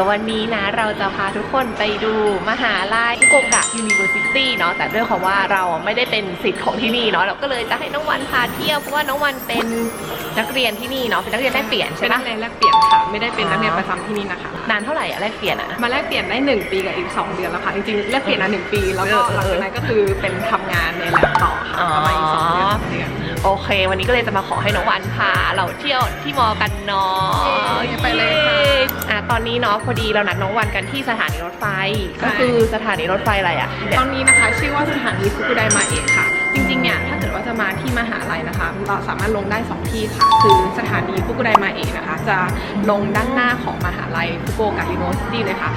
เดี๋ยววันนี้นะ เราจะพาทุกคนไปดูมหาลัยฟุกุโอกะยูนิเวอร์ซิตี้เนาะแต่ด้วยความว่าเราไม่ได้เป็นสิทธิ์ของที่นี่เนาะเราก็เลยจะให้น้องวันพาเที่ยวเพราะว่าน้องวันเป็นนักเรียนที่นี่เนาะเป็นนักเรียนแลกเปลี่ยนเป็ใช่นไหมนักเรียนแลกเปลี่ยนค่ะ ไม่ได้เป็นนักเรียนประจำที่นี่นะคะ นานเท่าไหร่อะแลกเปลี่ยนอะ มาแลกเปลี่ยนได้ 1 ปีกับอีก 2 เดือนแล้วค่ะ จริงๆแลกเปลี่ยนอะหนึ่งปี แล้วก็เออหลังจากนั้นก็คือเป็นทำงานในแลบต่อค่ะประมาณอีกสองเดือนสามเดือน โอเค วันนี้ก็เลยจะมาขอให้น้องวันพาเราเที่ยวที่มอกันเนาะเย้ไปเลยค่ะอะตอนนี้เนาะพอดีเรานัดน้องวันกันที่สถานีรถไฟ ก็คือสถานีรถไฟอะไรอะเนี่ยตอนนี้นะคะ ชื่อว่าสถานีฟุกุไดมาเอะค่ะ จริงๆเนี่ยถ้าเกิดว่าจะมาที่มหาลัยนะคะเราสามารถลงได้ 2 ที่ค่ะ คือสถานีฟุกุไดมาเอะนะคะ จะลงด้านหน้าของมหาลัยฟุกุโอกะยูนิเวอร์ซิตี้เลยค่ะ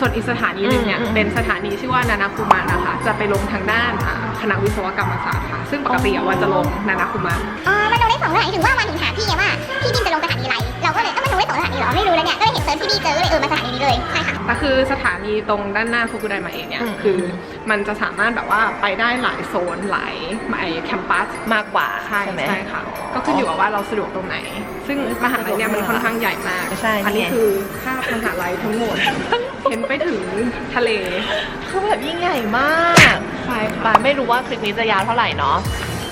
ส่วนอีกสถานีหนึ่งเนี่ยอืมอืมเป็นสถานีชื่อว่านานาคุมะนะคะจะไปลงทางด้านอ่าคณะวิศวกรรมศาสตร์ค่ะซึ่งปกติอะวันจะลงนานาคุมะอ๋อมันลงได้สองสถานีถึงว่ามันถึงหาพี่ไงว่าพี่บินจะลงสถานีอะไรเราก็เลยเอ้ามันลงได้สองสถานีเหรอไม่รู้แล้วเนี่ยก็เลยเห็นเซิร์ชพี่บีเจอก็เลยเออมาสถานีนี้เลยใช่ค่ะแต่คือสถานีตรงด้านหน้าฟุกุไดมาเอะเนี่ยอืมคือมันจะสามารถแบบว่าไปได้หลายโซนหลายไอแคมปัสมากกว่าใช่ไหมใช่ค่ะก็ขึ้นอยู่กับว่าเราสะดวกตรงไหน ซึ่งมหาลัยเนี่ยมันค่อนข้างใหญ่มากใช่อันนี้ไงคือภาพมหาลัยทั้งหมด เห็นไปถึงทะเล คือแบบยิ่งใหญ่มากใช่ปาค่ะไม่รู้ว่าคลิปนี้จะยาวเท่าไหร่เนาะ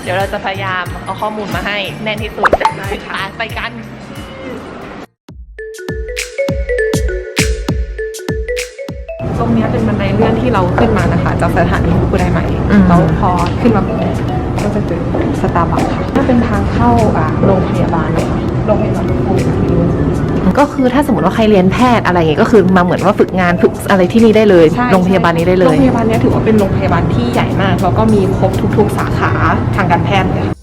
เดี๋ยวเราจะพยายามเอาข้อมูลมาให้แน่นที่สุดได้ค่ะไปกันตรงเนี้ยเป็นบันไดเลื่อนที่เราขึ้นมานะคะจากสถานีฟุกุไดมาเอะอืมแล้วพอขึ้นมาปุ๊บก็จะเจอสตาร์บัคค่ะถ้าเป็นทางเข้าอะโรงพยาบาลเลยค่ะ รงพยาบาลก็คือถ้าสมมติว่าใครเรียนแพทย์อะไรอย่างเงี้ยก็คือมาเหมือนว่าฝึกงานฝึกอะไรที่นี่ได้เลย ใช่โรงพยาบาลนี้ได้เลโรย งพยาบาลเนี้ยถือว่าเป็นโรงพยาบาลที่ใหญ่มากแล้วก็มีครบทุก ๆ สาขาทางการแพทย์เลยค่ะ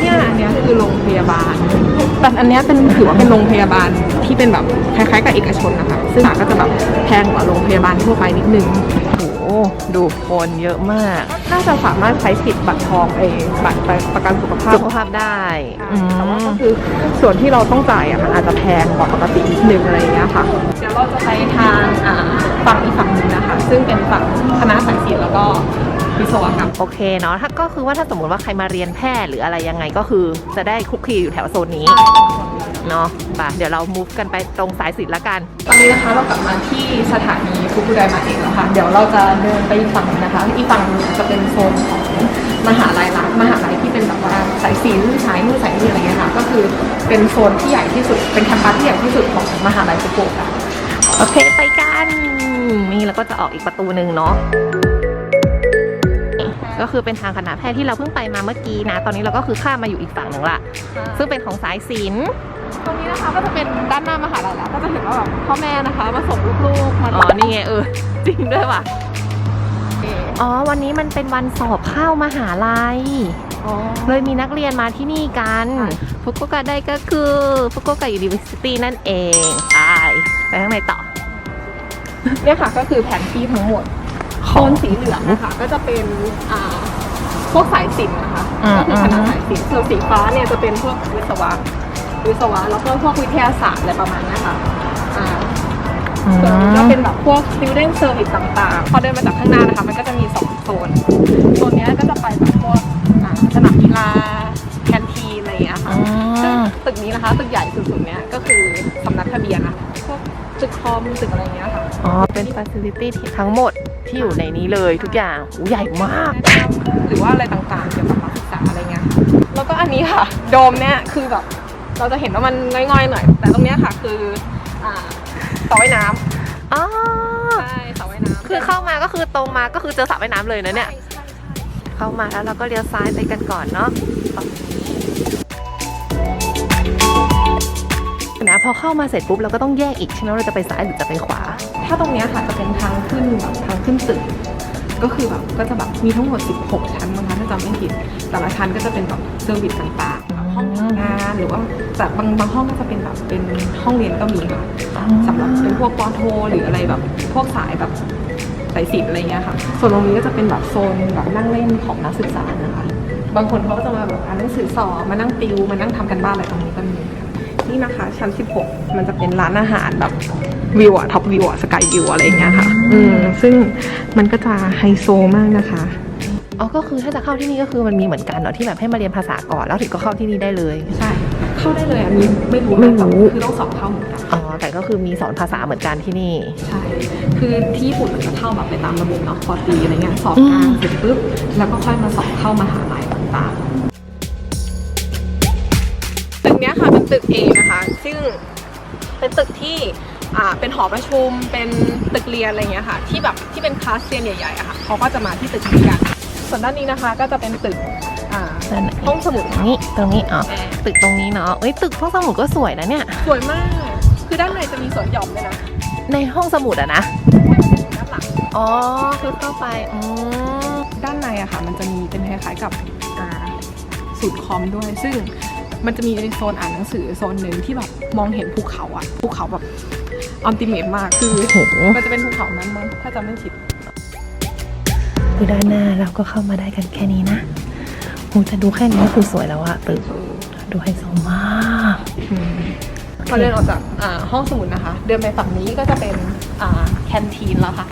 เนี่ยอันเนี้ยคือโรงพยาบาล แต่อันเนี้ยเป็นถือว่าเป็นโรงพยาบาล เป็นแบบคล้ายๆกับเอกชนนะคะ ซึ่งก็จะแบบแพงกว่าโรงพยาบาลทั่วไปนิดนึงโอ้โหดูคนเยอะมาก น่าจะสามารถใช้สิทธิ์บัตรทองเอบัตรประกันสุขภาพสุขภาพได้อืมแต่ว่าก็คือส่วนที่เราต้องจ่ายอะมันอาจจะแพงกว่าปกตินิดนึงอะไรอย่างเงี้ยค่ะ เดี๋ยวเราจะไปทางอ่าฝั่งอีกฝั่งหนึงนะคะ ซึ่งเป็นฝั่งคณะสายศิลป์แล้วก็ วิศวกรรมโอเคเนาะถ้าก็คือว่าถ้าสมมติว่าใครมาเรียนแพทย์หรืออะไรยังไงก็คือ จะได้คลุกคลีอยู่แถวโซนนี้เนาะไปเดี๋ยวเรา move กันไปตรงสายศิลป์ละกัน ตอนนี้นะคะเรากลับมาที่สถานีฟุกุไดมาเองแล้วค่ะ เดี๋ยวเราจะเดินไปอีกฝั่งหนึ่งนะคะ อีกฝั่งหนึงจะเป็นโซนของมหาลัยละมหาลัยที่เป็นแบบว่าสายศิลป์สายนู่นสายนี่อะไรเงี้ยค่ะ ก็คือเป็นโซนที่ใหญ่ที่สุด เป็นแคมปัสที่ใหญ่ที่สุดของมหาลัยฟุกุโอกะโอเคไปกันนี่เราก็จะออกอีกประตูหนึ่งเนาะ ก็คือเป็นทางคณะแพทย์ที่เราเพิ่งไปมาเมื่อกี้นะ ตอนนี้เราก็คือข้ามมาอยู่อีกฝั่งหนึ่งละ ซึ่งเป็นของสายศิลป์ตรงนี้นะคะก็จะเป็นด้านหน้ามหาลัยแล้ว ก็จะเห็นว่าแบบพ่อแม่นะคะมาส่งลูกๆมาอ๋อนี่ไงเออจริงด้วยว่ะอ๋อวันนี้มันเป็นวันสอบเข้ามหาลัยอ๋อเลยมีนักเรียนมาที่นี่กันค่ะฟุกุโอกะได้ก็คือฟุกุโอกะยูนิเวอร์ซิตี้นั่นเองไปไปข้างในต่อเนี่ยค่ะก็คือแผนที่ทั้งหมด โซนสีเหลืองนะคะก็จะเป็นอ่าพวกสายศิลป์นะคะอืมก็คือคณะสายศิลป์ส่วนสีฟ้าเนี่ยจะเป็นพวกวิศวะวิศวะแล้วก็พวกวิทยาศาสตร์อะไรประมาณเนี้ยค่ะอ่าส่วนนี้ก็เป็นแบบพวก student service ต่างๆ พอเดินมาจากข้างหน้านะคะ มันก็จะมีสองโซน โซนเนี้ยก็จะไปแบบพวกอ่าสนามกีฬาแคนทีนอะไรอย่างเงี้ยค่ะซึ่งตึกนี้นะคะ ตึกใหญ่สุดๆเนี้ยก็คือสำนักทะเบียนนะคะพวกตึกคอมตึกอะไรอย่างเงี้ยค่ะ อ๋อ เป็นฟ a ซิลิตี้ทั้งหมด ที่อยู่ในนี้เลยทุกอย่างอู้ใหญ่มาก หรือว่าอะไรต่างๆเกี่ยวกับการศึกษาอะไรเงี้ยค่ะแล้วก็อันนี้ค่ะ โดมเนี่ยคือแบบเราจะเห็นว่ามันง่อยๆหน่อย แต่ตรงเนี้ยค่ะคืออ่าสระว่ายน้อ๋อำใช่สระว่ายน้ำคือเข้ามาก็คือตรงมาก็คือเจอสระว่ายน้ำเลยนะเนี่ย ใช่ใช่ใช่เข้ามาแล้วเราก็เลี้ยวซ้ายไปกันก่อนเนาะ นะ พอเข้ามาเสร็จปุ๊บเราก็ต้องแยกอีกใช่ไหมว่าเราจะไปซ้ายหรือจะไปขวา ถ้าตรงนี้ค่ะจะเป็นทางขึ้นแบบทางขึ้นตึกก็คือแบบก็จะแบบมีทั้งหมด 16 ชั้นนะคะถ้าจำไม่ผิด แต่ละชั้นก็จะเป็นแบบเซอร์วิสต่างๆแบบห้องทำงานหรือว่าแต่บางบางห้องก็จะเป็นแบบเป็นห้องเรียนก็มีค่ะสำหรับเป็นพวกปอโท หรืออะไรแบบพวกสายแบบสายศิลป์อะไรเงี้ยค่ะ ส่วนตรงนี้ก็จะเป็นแบบโซนแบบนั่งเล่นของนักศึกษานะคะ บางคนเขาก็จะมาแบบอ่านหนังสือสอบมานั่งติวมานั่งทำกันบ้านอะไรตรงนี้ นี่นะคะ ชั้น 16 มันจะเป็นร้านอาหารแบบวิวอะท็อปวิวอะสกายวิวอะไรอย่างเงี้ยค่ะ อืมซึ่งมันก็จะไฮโซมากนะคะอ๋อก็คือถ้าจะเข้าที่นี่ก็คือมันมีเหมือนกันเนาะที่แบบให้มาเรียนภาษาก่อนแล้วถึงก็เข้าที่นี่ได้เลยใช่เข้าได้เลยอันนี้ไม่รู้ไม่รู้คือต้องสอบเข้าเหมือนกันอ๋อแต่ก็คือมีสอนภาษาเหมือนกันที่นี่ใช่คือที่ญี่ปุ่นมันจะเข้าแบบไปตามระบบเนาะพอตีอะไรเงี้ยสอบอืกลามงเสร็จปุ๊บแล้วก็ค่อยมาสอบเข้ามหาลัยต่างๆ ตึกเนี้ยค่ะเป็นตึก A นะคะ ซึ่งเป็นตึกที่อ่าเป็นหอประชุม เป็นตึกเรียนอะไรเงี้ยค่ะ ที่แบบที่เป็นคลาสเรียนใหญ่ๆอะค่ะเขาก็จะมาที่ตึกนี้กัน ส่วนด้านนี้นะคะก็จะเป็นตึกอ่าด้านไหนห้องสมุดตรงนี้ตรงนี้อ๋อตึกตรงนี้เนาะเอ้ยตึกห้องสมุดก็สวยนะเนี่ย สวยมาก คือด้านในจะมีสวนหย่อมเลยนะ ในห้องสมุดอะนะด้านหลังอ๋อคือเข้าไปอืมด้านในอะค่ะ มันจะมีเป็นคล้ายๆกับอ่าสูตรคอมด้วย ซึ่ง มันจะมีในโซนอ่านหนังสือโซนหนึ่งที่แบบมองเห็นภูเขาอะภูเขาแบบอัลติเมทมากคือโอ้โหมันจะเป็นภูเขานั้นมั้งถ้าจำไม่ผิดคือด้านหน้าเราก็เข้ามาได้กันแค่นี้นะโหแต่ดูแค่นี้ก็คือสวยแล้วอะตึกดูไฮโซมากพอเดินออกจากอ่าห้องสมุดนะคะ เดินไปฝั่งนี้ก็จะเป็นอ่าแคนทีนแล้วค่ะ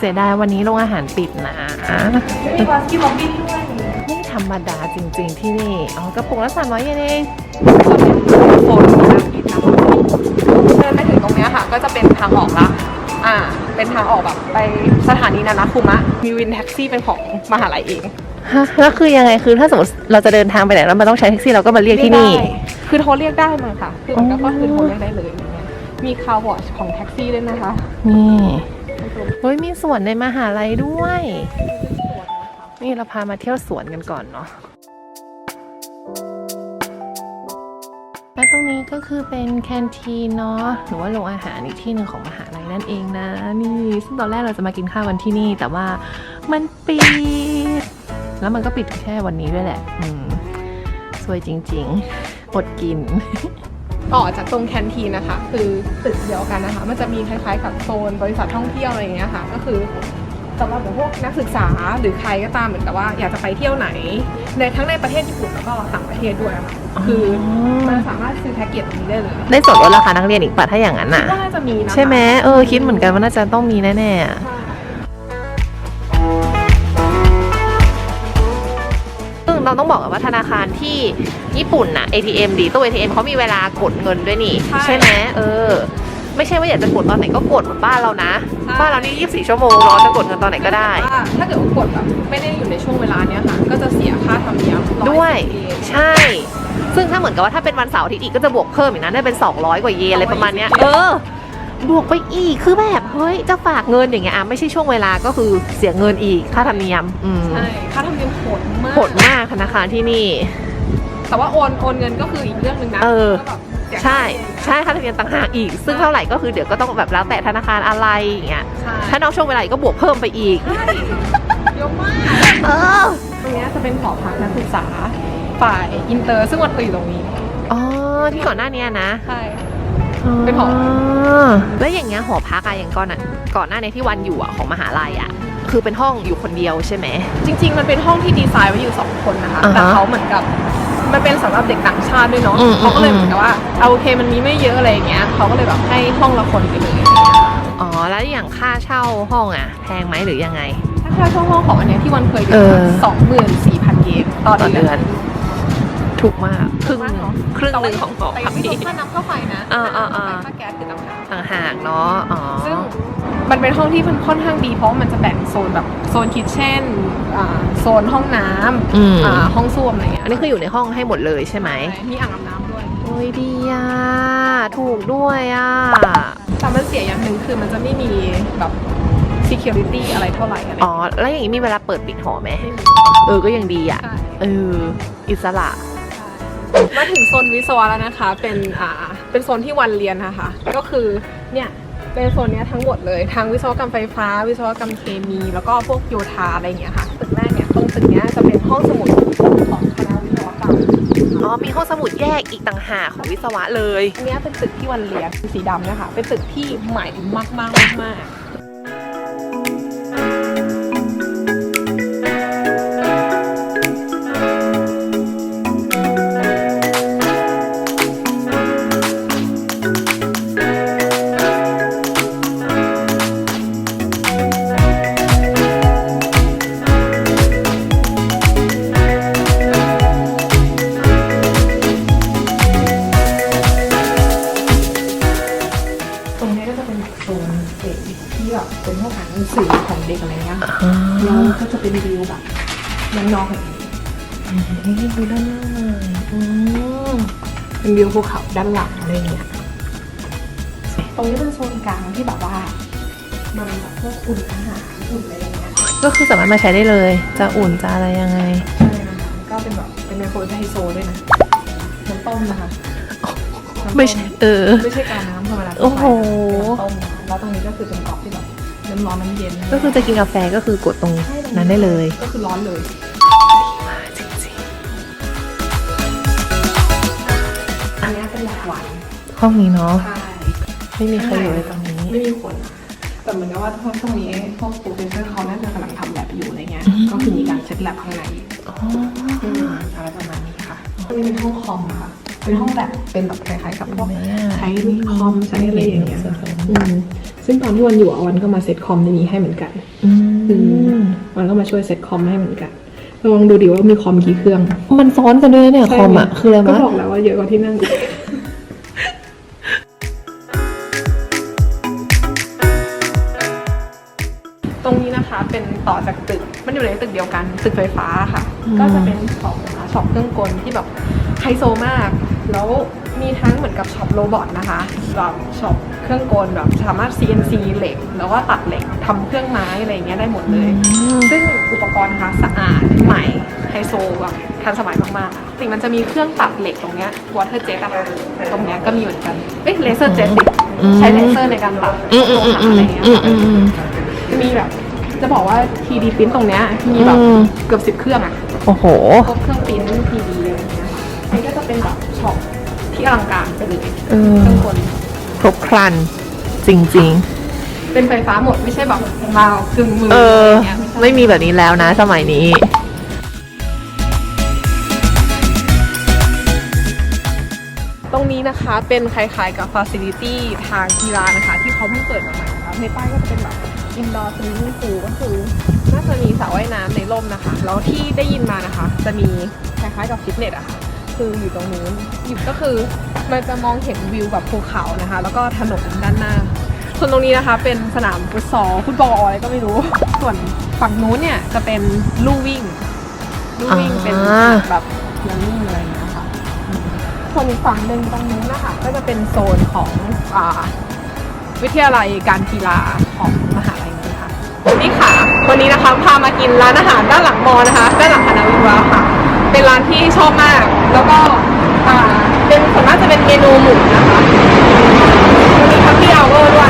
เสียดายวันนี้โรงอาหารปิดนะมีวาสกี้บ็อบบี้ด้วยไม่ธรรมดาจริง ๆ ที่นี่ อ๋อกระปุกละสามร้อยเยนเองโซนของนักกินนะเดินไปถึงตรงนี้ค่ะ ก็จะเป็นทางออกละอ่า เป็นทางออกแบบไปสถานีนานาคุมะ มีวินแท็กซี่เป็นของมหาลัยเองฮะแล้วคือยังไงคือถ้าสมมติเราจะเดินทางไปไหนแล้วมันต้องใช้แท็กซี่เราก็มาเรียกที่นี่ คือโทรเรียกได้มั้งค่ะ คือก็คือโทรเรียกได้เลยอย่างเงี้ยมีคาร์วอชของแท็กซี่ด้วยนะคะ นี่ เฮ้ยมีสวนในมหาลัยด้วย นี่เราพามาเที่ยวสวนกันก่อนเนาะและตรงนี้ก็คือเป็นแคนทีนเนาะหรือว่าโรงอาหารอีกที่หนึ่งของมหาลัยนั่นเองนะ นี่ซึ่งตอนแรกเราจะมากินข้าววันที่นี่ แต่ว่ามันปิด แล้วมันก็ปิดแค่วันนี้ด้วยแหละ อืมสวยจริง ๆ อดกิน ต่อจากตรงแคนทีนนะคะ คือตึกเดียวกันนะคะ มันจะมีคล้ายๆกับโซนบริษัทท่องเที่ยวอะไรอย่างเงี้ยค่ะ ก็คือสำหรับพวกนักศึกษาหรือใครก็ตามเหมือนกับว่าอยากจะไปเที่ยวไหน ในทั้งในประเทศญี่ปุ่นแล้วก็ต่างประเทศด้วยอะค่ะคือมันสามารถซื้อแพ็กเกจนี้ได้เลยได้ส่วนลดราคานักเรียนอีกป่ะถ้าอย่างนั้นคิน่ะดว่าน่าจะมีนะคะใช่ไหมเออคิดเหมือนกันว่าน่าจะต้องมีแน่ๆ เราต้องบอกกันว่าธนาคารที่ญี่ปุ่นน่ะ ATM ดีตู้ ATM เขามีเวลากดเงินด้วยนี่ ใช่ไหมเออ ไม่ใช่ว่าอยากจะกดตอนไหนก็กดเหมือนบ้านเรานะบ้านเรานี่ 24 ชั่วโมงเราจะกดเงินตอนไหนก็ได้ ว่าถ้าเกิดว่ากดแบบไม่ได้อยู่ในช่วงเวลาเนี้ยค่ะ ก็จะเสียค่าธรรมเนียม110ด้วย เยน ใช่ ซึ่งถ้าเหมือนกับว่าถ้าเป็นวันเสาร์อาทิตย์อีกก็จะบวกเพิ่มอีกนะได้เป็น 200 กว่าเยนอะไรประมาณเนี้ย220เออ บวกไปอีกคือแบบเฮ้ยจะฝากเงินอย่างเงี้ยอะไม่ใช่ช่วงเวลาก็คือเสียเงินอีกค่าธรรมเนียมอืมใช่ค่าธรรมเนียมโหดมาก โหดมากธนาคารที่นี่ แต่ว่าโอนโอนเงินก็คืออีกเรื่องหนึ่งนะเออ ก็แบบเสียใช่ค่าธรรมเนียมใช่ค่าธรรมเนียมต่างหากอีก ซึ่งเท่าไหร่ก็คือเดี๋ยวก็ต้องแบบแล้วแต่ธนาคารอะไรอย่างเงี้ยใช่ถ้านอกช่วงเวลาอีกก็บวกเพิ่มไปอีก ใช่เยอะมาก เออตรงเนี้ยจะเป็นหอพักนักศึกษาฝ่ายอินเตอร์ซึ่งวันตื่นตรงนี้ อ๋อที่ก่อนหน้านี้นะ ใช่ เป็นหอแล้วอย่างเงี้ยหอพักอะอย่างก่อนอะก่อนหน้านี้ที่วันอยู่อะของมหาลัยอะคือเป็นห้องอยู่คนเดียวใช่ไหม จริง ๆ มันเป็นห้องที่ดีไซน์ไว้อยู่สองคนนะคะอ่าฮะแต่เขาเหมือนกับมันเป็นสำหรับเด็กต่างชาติด้วยเนาะอืมเขาก็เลยอืมเหมือนกับว่าเอาโอเคมันมีไม่เยอะอะไรอย่างเงี้ยเขาก็เลยแบบให้ห้องละคนไปเลยอ๋อแล้วอย่างค่าเช่าห้องอะแพงไหมหรือยังไงถ้าค่าช่วงห้องของอันเนี้ยที่วันเคยดูเออสองหมื่นสี่พันเยนต่อต่อเดืเดืออนน ถูกมากครึ่งหนึ่งถูกมากเนอะครึ่งหนึ่งของหอแต่พักไม่รวพี่มค่าน้ำค่าไฟนะอ่าอ่าอ่าค่าน้ำค่าไฟค่าแก๊สคือต่างหากต่างหากเนาะอ๋อซึ่งมันเป็นห้องที่ค่อนข้างดีเพราะว่ามันจะแบ่งโซนแบบโซนคิทเช่นอ่าโซนห้องน้อืมำอ่าห้องส้วมอะไรเงี้ยอันนี้คืออยู่ในห้องให้หมดเลยใช่ไหมมีอ่างอาบน้ำด้วยโอ้ยดีอะถูกด้วยอะแต่มันเสียอย่างหนึ่งคือมันจะไม่มีแบบ security อะไรเท่าไหร่อะไรอ๋อแล้วอย่างนี้มีเวลาเปิดปิดหอไหมไม่มีเออก็ยังดีอะใช่เอออิสระ มาถึงโซนวิศวะแล้วนะคะ เป็นอ่าเป็นโซนที่วันเรียนนะคะ ก็คือเนี่ยเป็นโซนเนี้ยทั้งหมดเลยทั้งวิศวกรรมไฟฟ้า วิศวกรรมเคมี แล้วก็พวกโยธาอะไรอย่างเงี้ยค่ะตึกแรกเนี่ยตรงตึกเนี้ยจะเป็นห้องสมุดของคณะวิศวกรรมอ๋อมีห้องสมุดแยกอีกต่างหากของวิศวะเลยอันเนี้ยเป็นตึกที่วันเรียนสีดำนะคะเป็นตึกที่ใหม่มากมากมากม นโซนเด็กที่แบบเป็นพวกอ่านหนังสือของเด็กอะไรเงี้ยค่ะอ๋อแล้วก็จะเป็นวิวแบบน้องๆเห็นนี่คือด้านหน้าอืมเป็นวิวภูเขาด้านหลังอะไรเงี้ยตรงนี้เป็นโซนกลางที่แบบว่ามันแบบพวกอุ่นอาหารอุ่นอะไรอย่างเงี้ยก็คือสามารถมาใช้ได้เลย จะอุ่นจะอะไรยังไงใช่นะคะก็เป็นแบบเป็นไมโครเวฟไฮโซด้วยนะน้ำต้มนะคะน้ำต้ไม่ใช่เออ ไม่ใช่การน้ำธรรมดาโอ้โหเป็นน้ำต้มนะคะ แล้วตรงนี้ก็คือเป็นก๊อกที่แบบน้ำร้อนน้ำเย็นก็คือจะกินกาแฟก็คือกดตรงนั้นได้เลย ก็คือร้อนเลยจริงอันนี้เป็นหลักหวานๆห้องนี้เนาะใช่ไม่มีใครอยู่ในตรงนี้ไม่มีคนอะแต่เหมือนกับว่าพวกช่วงนี้พวกโปรเฟสเซอร์เขาน่าจะกำลังทำแลบอยู่อะไรเงี้ยอืมก็คือมีการเช็ดแลบข้างในอ๋ออะไรประมาณนี้ค่ะก็เป็นห้องคอมค่ะ เป็นห้องแบบเป็นแบบคล้ายๆกับพวกไหนอะใช้คอมใช้อะไรอย่างเงี้ยส่วนของอืมซึ่งตอนที่วันอยู่อะวันก็มาเซตคอมในนี้ให้เหมือนกันอือืมวันก็มาช่วยเซตคอมให้เหมือนกันลองดูดิว่ามีคอมกี่เครื่อง มันซ้อนกันด้วยนะเนี่ยคอมอะคืออะไรก็วะบอกแล้วว่าเยอะกว่าที่นั่งอีกตรงนี้นะคะเป็นต่อจากตึก มันอยู่ในตึกเดียวกันตึกไฟฟ้าค่ะ ก็จะเป็นช็อปนะคะช็อปเครื่องกลที่แบบ ไฮโซมาก แล้วมีทั้งเหมือนกับช็อปโรบอทนะคะแบบช็อปเครื่องกลแบบสามารถ CNC เหล็ก แล้วก็ตัดเหล็กทำเครื่องไม้อะไรอย่างเงี้ยได้หมดเลย ซึ่งอุปกรณ์นะคะสะอาดใหม่ไฮโซแบบทันสมัยมากๆสิ่งมันจะมีเครื่องตัดเหล็กตรงเนี้ยวอเตอร์เจ็ตอะตรงเนี้ยก็มีเหมือนกันเอ๊ะเลเซอร์เจ็ตดิอืมใช้เลเซอร์ในการตัดอืมอืมอืมอืมอะไรอย่างเงี้ยอืมอืมอืมมีแบบจะบอกว่า 3D พิมพ์ตรงเนี้ยมีแบบอืมเกือบสิบเครื่องอะโอ้โหพวกเครื่องพิมพ์ 3D เป็นแบบช็อปที่อลังการไปเลยเออเครื่องกลครบครัน จริง เป็นไฟฟ้าหมดไม่ใช่แบบมาวกึ่งมือๆ เออะรย่างเงี้ยไม่มีแบบนี้แล้วนะสมัยนี้ ตรงนี้นะคะเป็นคล้ายๆกับฟ a ซิลิตี้ทางกีฬานะคะ ที่เขาเพิ่งเปิดมาใหม่นะคะในป้ายก็จะเป็นแบบอินดอร์สวิมมิ่งพูลก็คือน่าจะมีสระว่ายน้ำในร่มนะคะ แล้วที่ได้ยินมานะคะ จะมีคล้ายๆกับฟิตเนสอะค่ะ คืออยู่ตรงนู้นอยู่ก็คือมันจะมองเห็นวิวแบบภูเขานะคะ แล้วก็ถนนด้านหน้า ส่วนตรงนี้นะคะเป็นสนามฟุตซอลฟุตบอลอะไรก็ไม่รู้ ส่วนฝั่งนู้นเนี่ยจะเป็นลู่วิ่งลู่วิ่งเป็นอ่าแบบรันนิ่งอะไรอย่างเงี้ยค่ะส่วนอีกฝั่งหนึ่งตรงนู้นนะคะก็จะเป็นโซนของอ่าวิทยาลัยการกีฬาของมหาลัยนี้ค่ะ นี่ค่ะ วันนี้นะคะพามากินร้านอาหารด้านหลังมอนะคะ ด้านหลังคณะวิศวะค่ะ เป็นร้านที่ชอบมาก แล้วก็เป็นส่วนมากจะเป็นเมนูหมูนะคะมีทัพพี่เอาเวร์ด้วย